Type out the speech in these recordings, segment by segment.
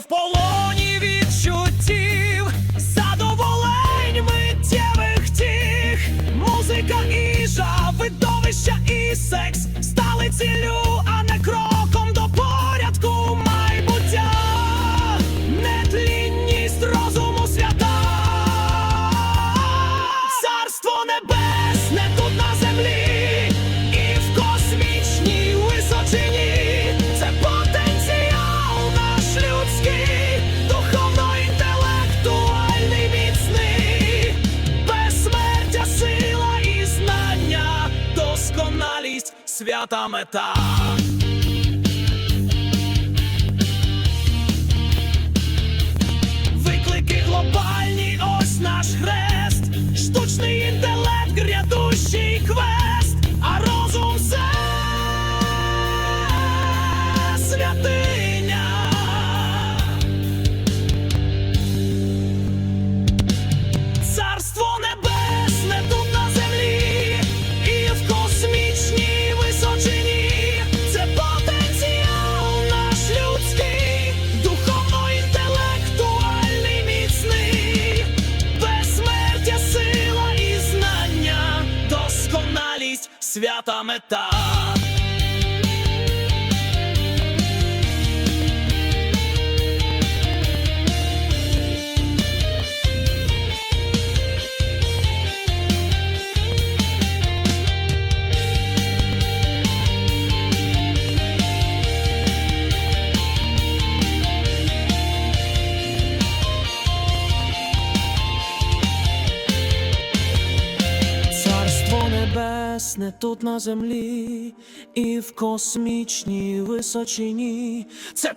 в полон. свята мета. свята мета. небесне тут на землі, і в космічній височині. Це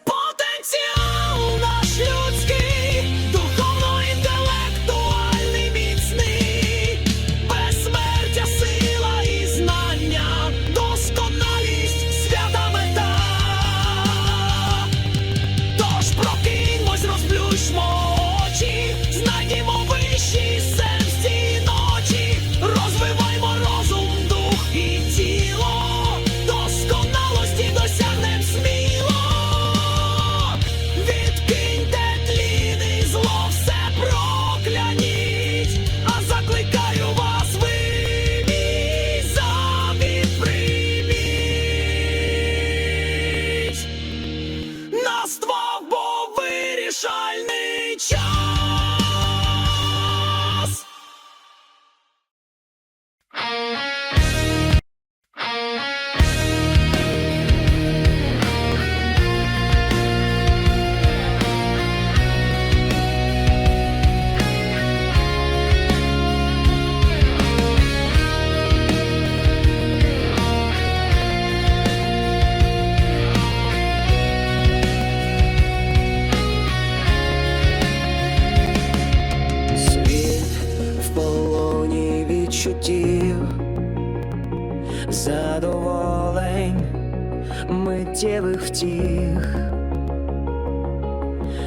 миттєвих втіх,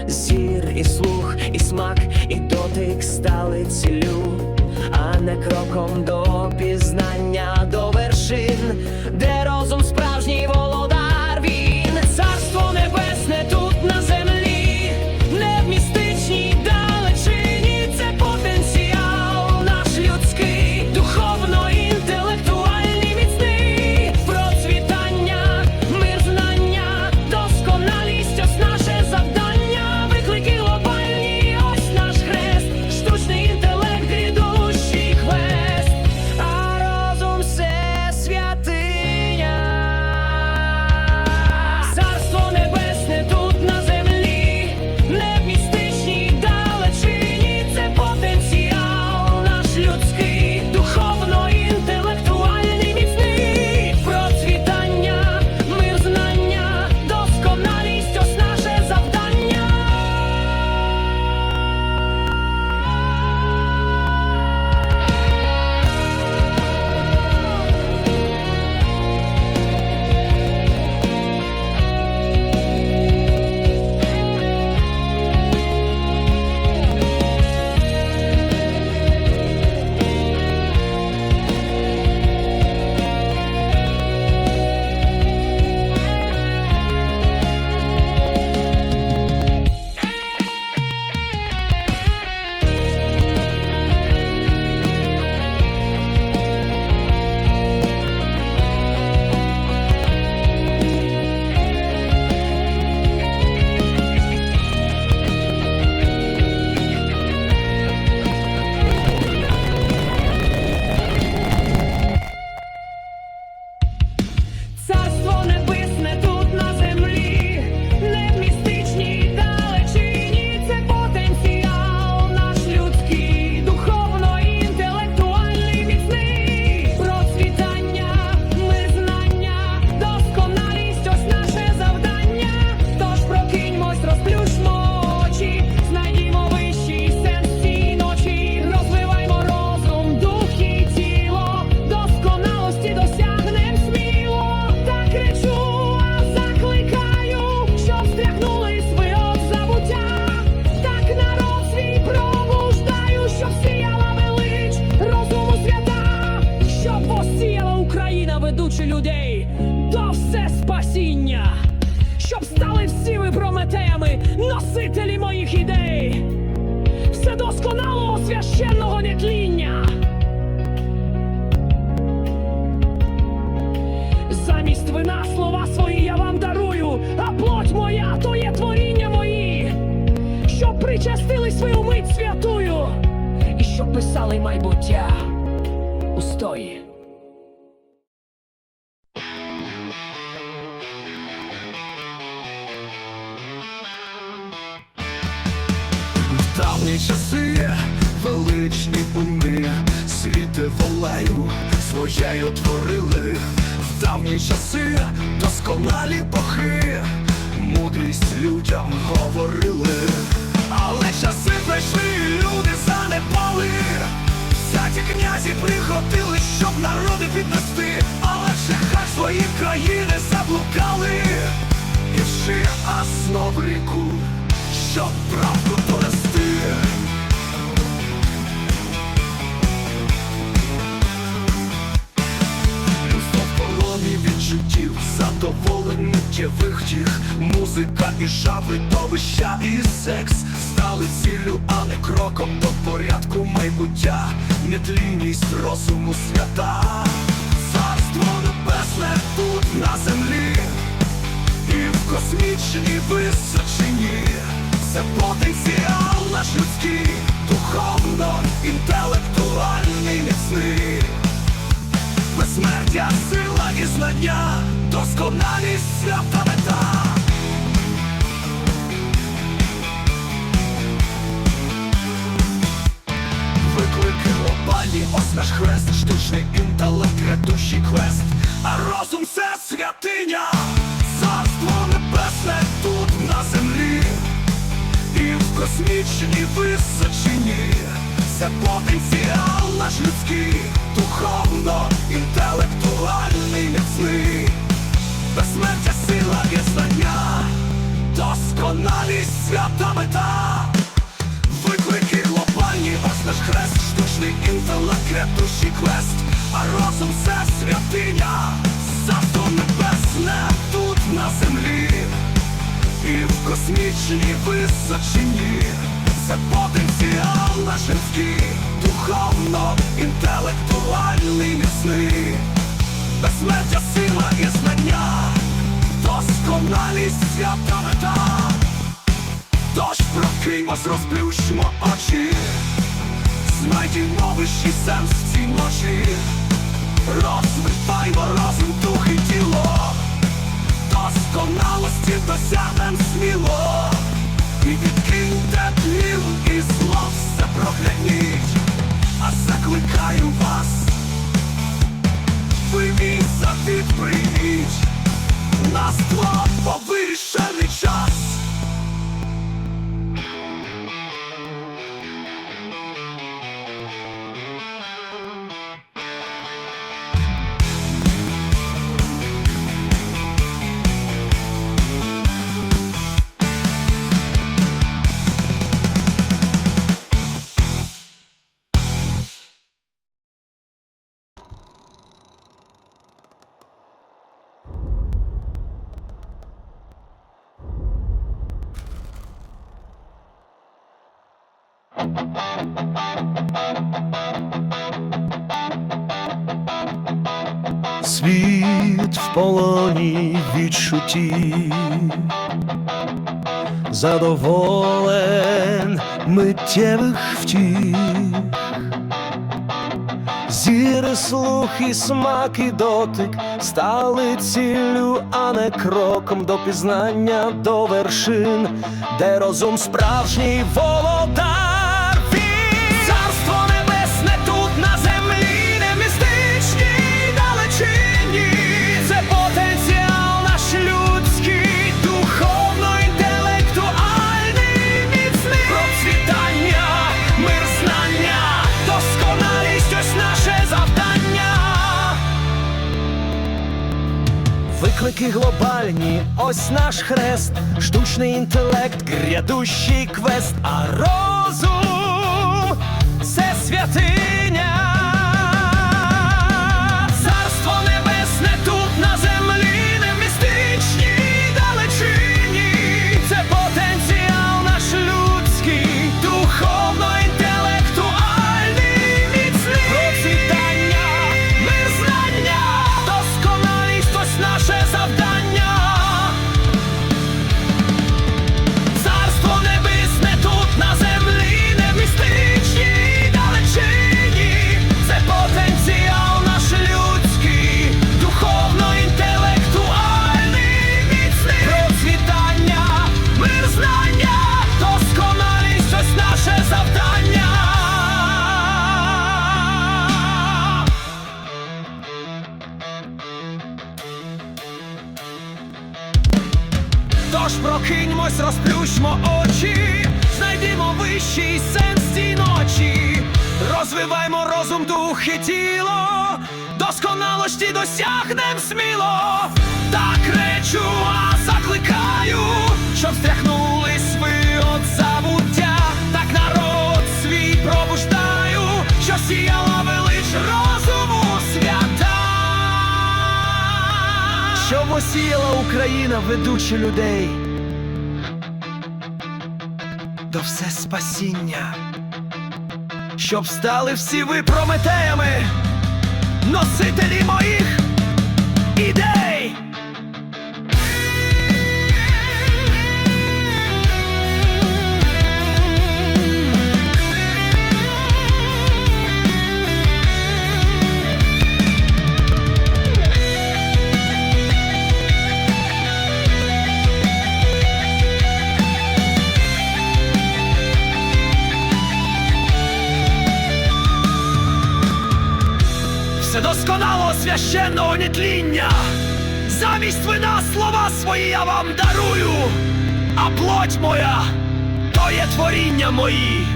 зір і слух, і смак, і дотик стали цілю, а не кроком до пізнання до вершин. де носителі моїх ідей, вседосконалого священного нетління. Замість вина слова свої я вам дарую, а плоть моя то є творіння мої, щоб причастили свою мить святую, і щоб писали майбуття устої. В давні часи величні уми світи волею своєю творили. В давні часи досконалі бохи, мудрість людям говорили. Але часи прийшли, люди занепали. Всякі князі приходили, щоб народи піднести, але в шляхах свої країни заблукали. І вши основ ріку, щоб задоволення миттєвих тіх Музика і жаби, довища і секс. Стали ціллю, а не кроком до порядку майбуття. Нетлінність розуму свята. Царство небесне тут на землі. І в космічній височині. Це потенціал наш людський, духовно, інтелектуальний, міцний, безсмертя, сила і знання, досконалість свята мета. Виклики глобальні, ось наш хрест, штучний інтелект, грядущий квест, а розум це святиня, царство небесне тут на землі, і в космічній височині, це потенціал наш людський, в космічній височині, це потенціал наш людський, духовно, інтелектуальний, міцний, безсмертя, сила і знання, досконалість свята мета. Тож прокиньмось, розплющимо очі, знайдімо вищий сенс в цій ночі, розвиваймо розум, дух і тіло, досконалості досягнем сміло, і відкиньте тлів і зло все прогляніть, а закликаю вас, ви мій завіт прийміть, наство повирішений Світ в полоні відчуттів, задоволен миттєвих втіх, зір, слух і смак і дотик стали ціллю, а не кроком до пізнання до вершин, де розум справжній володар. Ось наш хрест, штучний інтелект, грядущий квест, а розум це святиня. Досконалості досягнем сміло, так речу, а закликаю, щоб стряхнулись ви от забуття, так народ свій пробуждаю, що сіяла велич розуму свята. Щоб осіяла Україна, ведучи людей? До все спасіння, щоб стали всі ви прометеями, носителі моїх ідей. Слова свої я вам дарую, а плоть моя то є творіння мої,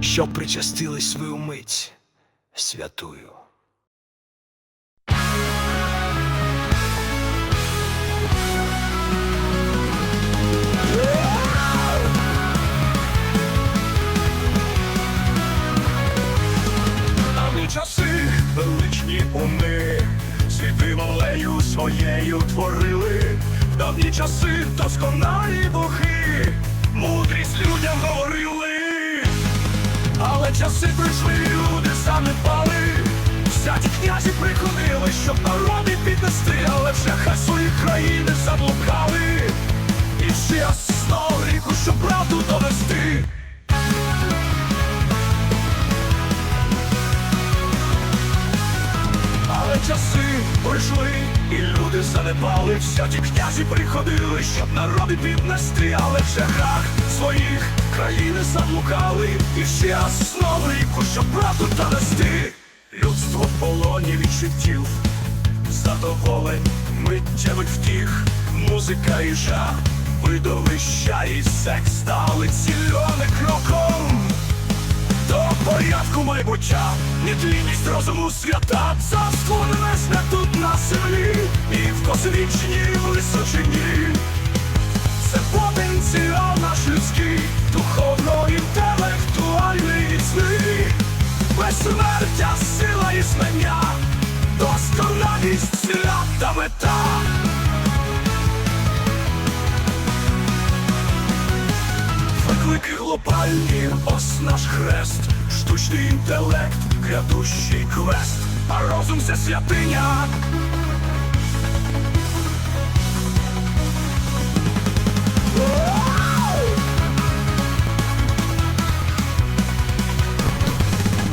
що причастились ви умить святую. Своєю творили, давні часи досконалі духи, мудрість людям говорили, але часи прийшли, люди занепали, всякі князі приходили, щоб народи піднести, але вже хай свої країни заблукали, і ще знову ріку, щоб правду довести. Але часи пройшли, і люди занепали, всякі князі приходили, щоб народи піднести, але в шляхах своїх країни заблукали, і ще знову ріку, щоб правду донести. Людство в полоні відчуттів, задоволень, миттєвих втіх, музика і жах, видовища і секс стали цільони кроком. Порядку майбуття, нетлінність розуму свята, царство небесне тут на землі, і в космічній височині. Це потенціал наш людський, духовно-інтелектуальний міцний, безсмертя, сила і знання, досконалість свята мета. Виклики глобальні, ось наш хрест, штучний інтелект, грядущий квест, а розум це святиня.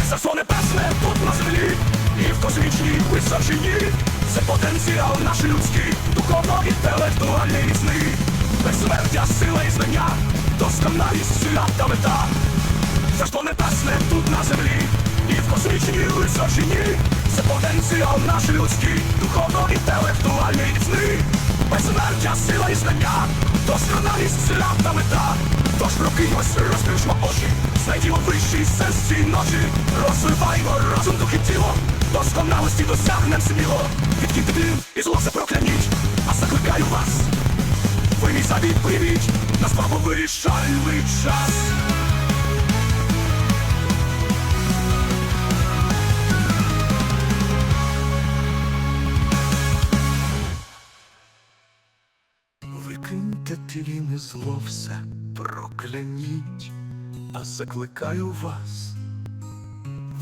Царство небесне тут на землі, і в космічній височині це потенціал наш людський, духовно-інтелектуальний міцний, безсмертя, сила і знання, досконалість свята мета. Царство небесне тут на землі, і в космічній височині. Це потенціал наш людський, духовно-інтелектуальний міцний, безсмертя, сила і знання, досконалість свята мета. Тож прокиньмось, розплющмо очі, знайдімо вищий сенс цій ночі, розвиваймо розум, дух і тіло, досконалості досягнем сміло, відкиньте дим і зло прокляніть, а закликаю вас, ви мій завіт прийміть, нас вирішальний час. Викиньте не зло все, прокляніть, а закликаю вас,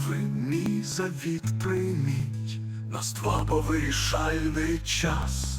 ви мій завіт прийміть, нас два повирішальний час.